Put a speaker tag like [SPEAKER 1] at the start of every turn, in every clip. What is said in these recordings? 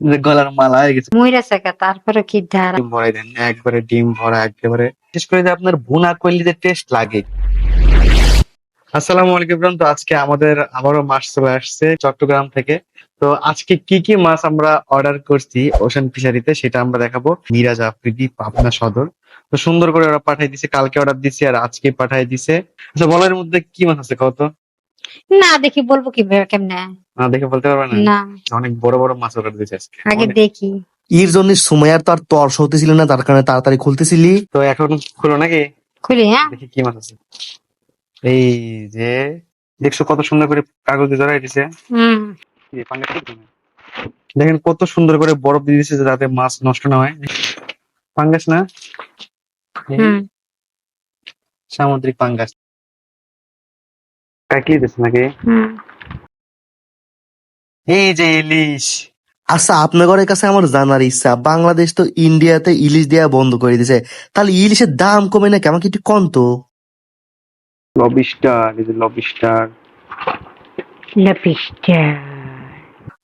[SPEAKER 1] যে গলার মালা হয়ে গেছে।
[SPEAKER 2] মইরা থাকা তারপরে কি ধারা?
[SPEAKER 1] ডিম ভরাই দেন একবারে ডিম ভরা একেবারে। বিশেষ করে যে আপনার ভুনা করলে যে টেস্ট লাগে। আসসালামু আলাইকুম। তো আজকে আমাদের আবারও মাছ চলে আসছে চট্টগ্রাম থেকে। তো আজকে কি কি মাছ আমরা অর্ডার করছি ওশান ফিশারিতে সেটা আমরা দেখাবো। মিরাজ আফ্রিদি পাবনা সদর। তো সুন্দর করে ওরা পাঠাই দিছে কালকে অর্ডার দিছে আর আজকে পাঠাই দিছে। আচ্ছা বলার মধ্যে কি মাছ আছে কত
[SPEAKER 2] না দেখি বলব কি কেমনে?
[SPEAKER 1] না দেখে বলতে পারবে না?
[SPEAKER 2] না।
[SPEAKER 1] অনেক বড় বড় মাছ অর্ডার আজকে।
[SPEAKER 2] আগে
[SPEAKER 1] অনেক।
[SPEAKER 2] দেখি।
[SPEAKER 3] এর জন্য সুমাইয়ার তো আর তর্স হতেছিল না তার কারণে তাড়াতাড়ি খুলতেছিলি।
[SPEAKER 1] তো এখন খুলো নাকি?
[SPEAKER 2] খুলি হ্যাঁ।
[SPEAKER 1] দেখি কি মাছ আছে। এই যে দেখছ কত সুন্দর করে কাগজে জড়াই দিছে?
[SPEAKER 2] হম।
[SPEAKER 1] এই পাঙ্গাস তুমি? দেখেন কত সুন্দর করে বরফ দিয়ে দিছে যাতে মাছ নষ্ট না হয়। পাঙ্গাস না? এই
[SPEAKER 2] হম।
[SPEAKER 1] সামুদ্রিক পাঙ্গাস। কাকি দিছে নাকি? এই যে ইলিশ।
[SPEAKER 3] আচ্ছা আপনাদের কাছে আমার জানার ইচ্ছা বাংলাদেশ তো ইন্ডিয়াতে ইলিশ দেওয়া বন্ধ করে দিছে। তাহলে ইলিশের দাম কমে না কেমন একটু কম তো।
[SPEAKER 1] লবিস্টার এই যে লবিস্টার।
[SPEAKER 2] লপিস্টার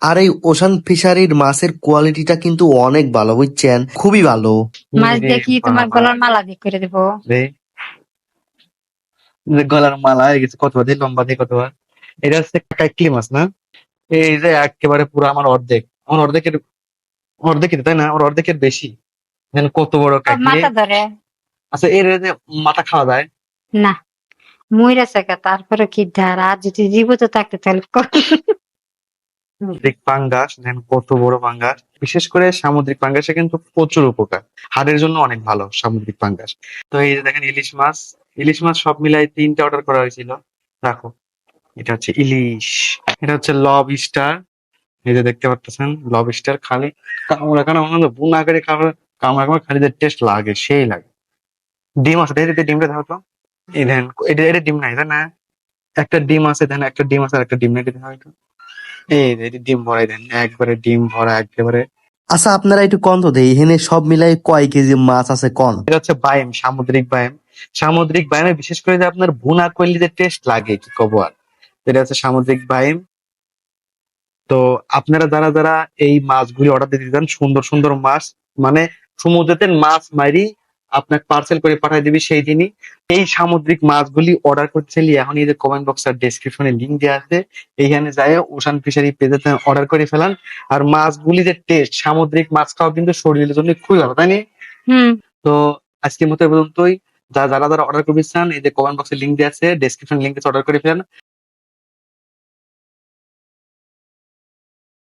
[SPEAKER 3] আর এই ওশান ফিশারির মাছের কোয়ালিটিটা কিন্তু অনেক ভালো বুঝছেন? খুবই ভালো।
[SPEAKER 2] মাছ দেখি তোমার গলার মালা দিয়ে করে দেবো।
[SPEAKER 1] রে যে গলার মালা হয়ে গেছে কত দিয়ে লম্বা দিয়ে কত এটা হচ্ছে কাইকলি মাছ না? এই যে একেবারে পুরো আমার অর্ধেক আমার অর্ধেকের অর্ধেকের তাই না? আমার অর্ধেকের বেশি। দেখেন কত বড় কাইকলি
[SPEAKER 2] মাথা
[SPEAKER 1] আচ্ছা এর যে মাথা খাওয়া যায়?
[SPEAKER 2] না মইরা থাকা তারপরে কি ধারা? যদি জীবিত থাকতে তাহলে
[SPEAKER 1] সামুদ্রিক পাঙ্গাস দেখেন কত বড় পাঙ্গাস। বিশেষ করে সামুদ্রিক পাঙ্গাসে কিন্তু প্রচুর উপকার। হাড়ের জন্য অনেক ভালো সামুদ্রিক পাঙ্গাস। তো এই যে দেখেন ইলিশ মাছ ইলিশ মাছ সব মিলাই তিনটা অর্ডার করা হয়েছিল। রাখো। এটা হচ্ছে ইলিশ। এটা হচ্ছে লব স্টার এই যে দেখতে পাচ্ছেন লব স্টার খালি কামড়া মনে হয় বুনা করে খাবার কামড়া কামড়া খালি টেস্ট লাগে, সেই লাগে। ডিম আছে দেখে ডিমটা দেখো তো। এই এটা এটা ডিম নাই, তাই না? একটা ডিম আছে দেখেন একটা ডিম আছে, আর একটা ডিম নাই দেখো এই ডিম ভরাই দেন, একবারে ডিম ভরা, একেবারে
[SPEAKER 3] আচ্ছা আপনারা একটু কন্ধ দেই, এখানে সব মিলাই কয় কেজি মাছ আছে কন?
[SPEAKER 1] এটা হচ্ছে বায়াম, সামুদ্রিক বায়াম। সামুদ্রিক বায়ামে বিশেষ করে যে আপনার ভুনা করলে যে টেস্ট লাগে, কি কব আর? এটা হচ্ছে সামুদ্রিক বায়াম। তো আপনারা যারা যারা এই মাছগুলি অর্ডার দিতে চান, সুন্দর সুন্দর মাছ মানে সমুদ্রতে মাছ মারি আপনাকে পার্সেল করে পাঠিয়ে দিবি সেই দিনই। এই সামুদ্রিক মাছগুলি অর্ডার করতে চাইলে এখন এই যে কমেন্ট বক্স আর ডেসক্রিপশনে লিঙ্ক দেওয়া আছে। এইখানে যায় ওশান ফিশারি পেজে অর্ডার করে ফেলান। আর মাছগুলি যে টেস্ট সামুদ্রিক মাছ খাওয়া কিন্তু শরীরের জন্য খুবই ভালো তাই তো আজকের মতো পর্যন্তই। যা যারা যারা অর্ডার করতে চান এই যে কমেন্ট বক্সে লিঙ্ক দেওয়া আছে ডেসক্রিপশন লিঙ্কে অর্ডার করে ফেলেন।